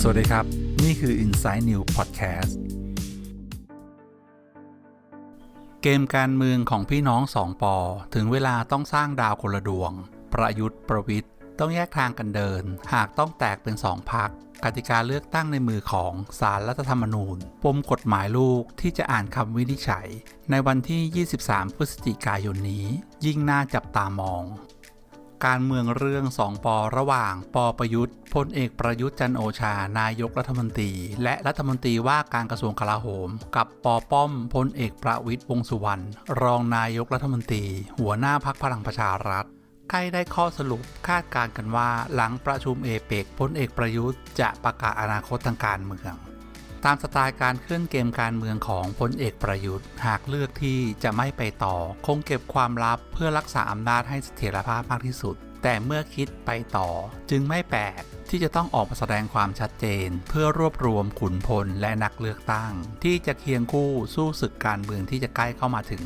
สวัสดีครับ นี่คือ Inside New Podcast เกมการเมืองของพี่น้องสองปอ ถึงเวลาต้องสร้างดาวคนละดวง ประยุทธ์ประวิทย์ต้องแยกทางกันเดิน หากต้องแตกเป็นสองพักกติกาเลือกตั้งในมือของสารรัฐธรรมนูญ ปมกฎหมายลูกที่จะอ่านคำวินิจฉัย ในวันที่ 23 พฤศจิกายนนี้ ยิ่งน่าจับตามอง การเมืองเรื่องสองปอระหว่างปอประยุทธ์พลเอกประยุทธ์จันโอชา นายกรัฐมนตรี และรัฐมนตรีว่าการกระทรวงกลาโหม กับปอป้อมพลเอกประวิทย์วงสุวรรณรองนายกรัฐมนตรี หัวหน้าพักพลังประชารัฐใกล้ได้ข้อสรุปคาดการณ์กันว่า หลังประชุมเอเปกพลเอกประยุทธ์จะประกาศอนาคตทางการเมือง ตามสไตล์การเคลื่อนเกมการเมืองของพลเอกประยุทธ์ หากเลือกที่จะไม่ไปต่อ คงเก็บความลับเพื่อรักษาอำนาจให้เสถียรภาพมากที่สุด แต่เมื่อคิดไปต่อ จึงไม่แปลกที่จะต้องออกมาแสดงความชัดเจน เพื่อรวบรวมขุนพลและนักเลือกตั้ง ที่จะเคียงคู่สู้ศึกการเมืองที่จะใกล้เข้ามาถึง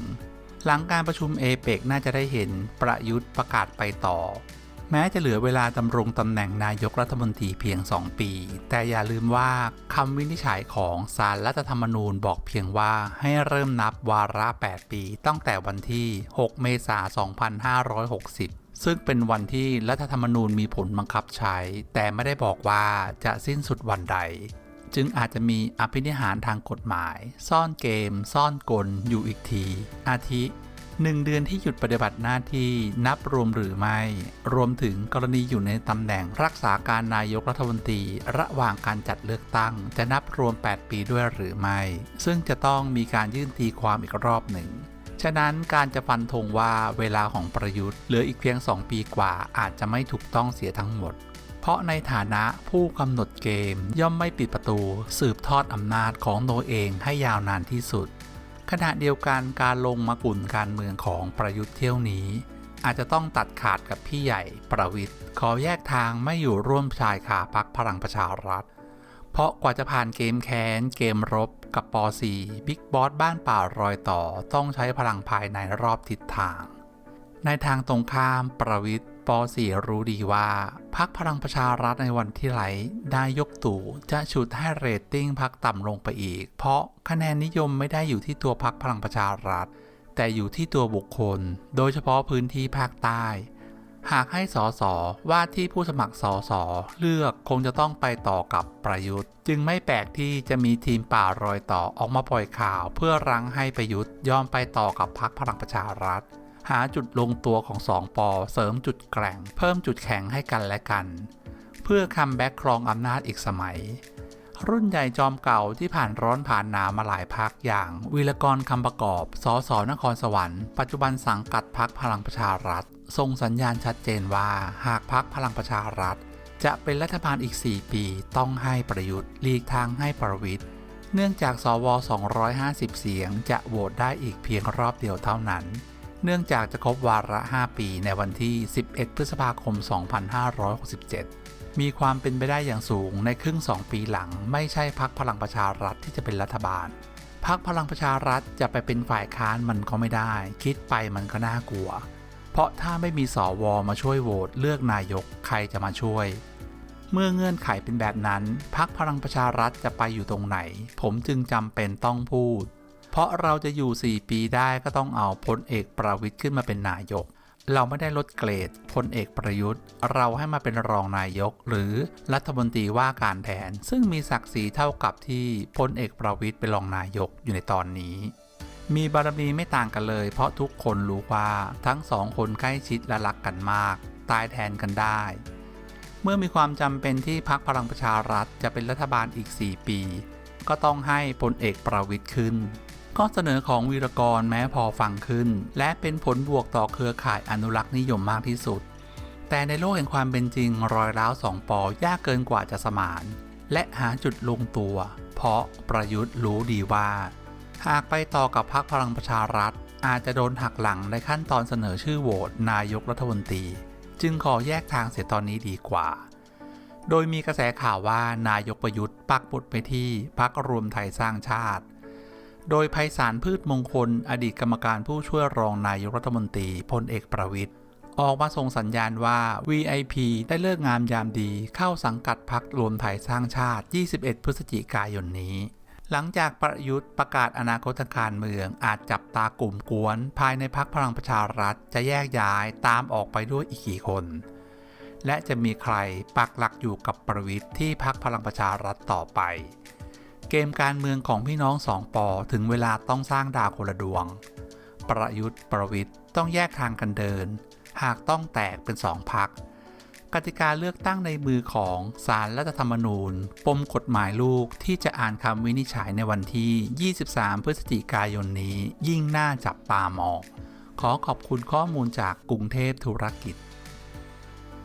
หลังการประชุมเอเปกน่าจะได้เห็นประยุทธ์ประกาศไปต่อ แม้จะเหลือเวลาดำรงตำแหน่งนายกรัฐมนตรีเพียง 2 ปี แต่อย่าลืมว่าคำวินิจฉัยของสารรัฐธรรมนูญบอกเพียงว่าให้เริ่มนับวาระ 8 ปี ตั้งแต่วันที่ 6 เมษายน 2560ซึ่งเป็นวันที่รัฐธรรมนูญมีผลบังคับใช้ แต่ไม่ได้บอกว่าจะสิ้นสุดวันใด จึงอาจจะมีอภินิหารทางกฎหมาย ซ่อนเกม ซ่อนกลอยู่อีกที อาทิ หนึ่งเดือนที่หยุดปฏิบัติหน้าที่นับรวมหรือไม่ รวมถึงกรณีอยู่ในตำแหน่งรักษาการนายกรัฐมนตรี ระหว่างการจัดเลือกตั้ง จะนับรวม 8 ปีด้วยหรือไม่ ซึ่งจะต้องมีการยื่นตีความอีกรอบหนึ่ง ฉะนั้นการจะฟันธงว่าเวลาของประยุทธ์เหลืออีกเพียง 2 ปีกว่าอาจจะไม่ถูกต้องเสียทั้งหมดเพราะในฐานะผู้กำหนดเกมย่อมไม่ปิดประตู สืบทอดอำนาจของตัวเองให้ยาวนานที่สุด ขณะเดียวกันการลงมากุ่นการเมืองของประยุทธ์เที่ยวนี้ อาจจะต้องตัดขาดกับพี่ใหญ่ประวิทย์ขอแยกทางไม่อยู่ร่วมชายขาพักพลังประชารัฐ เพราะกว่าจะผ่านเกมแค้น เกมรบกับป .4 บิ๊กบอสบ้านป่ารอยต่อต้องใช้พลังภายในรอบทิศทาง ในทางตรงข้ามประวิทย์ ป .4 รู้ดีว่าพักพลังประชารัฐในวันที่ไหลนายกตู่จะฉุดให้เรตติ้งพักต่ำลงไปอีก เพราะคะแนนนิยมไม่ได้อยู่ที่ตัวพักพลังประชารัฐ แต่อยู่ที่ตัวบุคคล โดยเฉพาะพื้นที่ภาคใต้ หากให้สสว่าที่ผู้สมัครสสเลือกคงจะต้องไปต่อกับประยุทธ์ จึงไม่แปลกที่จะมีทีมป่ารอยต่อออกมาปล่อยข่าว เพื่อรั้งให้ประยุทธ์ยอมไปต่อกับพรรคพลังประชารัฐ หาจุดลงตัวของสองปอเสริมจุดแกร่ง เพิ่มจุดแข็งให้กันและกัน เพื่อคัมแบ็กครองอำนาจอีกสมัย รุ่นใหญ่จอมเก่าที่ผ่านร้อนผ่านหนาวมาหลายพักอย่าง วีรกรคำประกอบ สสนครสวรรค์ปัจจุบันสังกัดพักพลังประชารัฐส่งสัญญาณชัดเจนว่าหากพักพลังประชารัฐ จะเป็นรัฐบาลอีก 4 ปี ต้องให้ประยุทธ์ลีกทางให้ประวิทย์เนื่องจากสว 250 เสียงจะโหวตได้อีกเพียงรอบเดียวเท่านั้น เนื่องจากจะครบวาระ 5 ปีในวันที่ 11 พฤษภาคม 2567 มีความเป็นไปได้อย่างสูงในครึ่ง 2 ปีหลัง ไม่ใช่พักพลังประชารัฐที่จะเป็นรัฐบาลพักพลังประชารัฐจะไปเป็นฝ่ายค้านมันก็ไม่ได้ คิดไปมันก็น่ากลัว เพราะถ้าไม่มีสอวอมาช่วยโหวตเลือกนายกใครจะมาช่วย เมื่อเงื่อนไขเป็นแบบนั้นพักพลังประชารัฐจะไปอยู่ตรงไหน ผมจึงจำเป็นต้องพูด เพราะเราจะอยู่ 4 ปีได้ก็ต้องเอาพลเอกประวิทย์ขึ้นมาเป็นนายก เราไม่ได้ลดเกรดพลเอกประยุทธ์ เราให้มาเป็นรองนายก หรือรัฐมนตรีว่าการแทน ซึ่งมีศักดิ์ศรีเท่ากับที่พลเอกประวิทย์เป็นรองนายกอยู่ในตอนนี้ มีบารมีไม่ต่างกันเลย เพราะทุกคนรู้ว่าทั้งสองคนใกล้ชิดและรักกันมาก ตายแทนกันได้ เมื่อมีความจำเป็นที่พักพลังประชารัฐจะเป็นรัฐบาลอีก 4 ปี ก็ต้องให้พลเอกประวิทย์ขึ้น ก็เสนอของวีรกรแม้พอฟังขึ้น และเป็นผลบวกต่อเครือข่ายอนุรักษ์นิยมมากที่สุด แต่ในโลกแห่งความเป็นจริงรอยร้าวสองปอยากเกินกว่าจะสมาน และหาจุดลงตัว เพราะประยุทธ์รู้ดีว่า หากไปต่อกับพรรคพลังประชารัฐ อาจจะโดนหักหลังในขั้นตอนเสนอชื่อโหวตนายกรัฐมนตรี จึงขอแยกทางเสียตอนนี้ดีกว่า โดยมีกระแสข่าวว่านายกประยุทธ์ปักปุดไปที่พรรครวมไทยสร้างชาติ โดยไพศาลพืชมงคล อดีตกรรมการผู้ช่วยรองนายกรัฐมนตรีพลเอกประวิทย์ออกมาส่งสัญญาณว่า VIP ได้เลิกงามยามดีเข้าสังกัดพักรวมไทยสร้างชาติ 21 พฤศจิกายนนี้ หลังจากประยุทธ์ประกาศอนาคตทางการเมืองอาจจับตากลุ่มกวน ภายในพักพลังประชารัฐจะแยกย้ายตามออกไปด้วยอีกกี่คน และจะมีใครปักหลักอยู่กับประวิทย์ที่พักพลังประชารัฐต่อไป เกมการเมืองของพี่น้องสองปอถึงเวลาต้องสร้างดาวคนละดวง ประยุทธ์ประวิทย์ต้องแยกทางกันเดิน หากต้องแตกเป็นสองพักกติกาเลือกตั้งในมือของสารรัฐธรรมนูญ ปมกฎหมายลูกที่จะอ่านคำวินิจฉัยในวันที่ 23 พฤศจิกายนนี้ยิ่งน่าจับตามอง ขอขอบคุณข้อมูลจากกรุงเทพธุรกิจ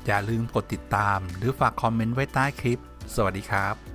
อย่าลืมกดติดตามหรือฝากคอมเมนต์ไว้ใต้คลิป สวัสดีครับ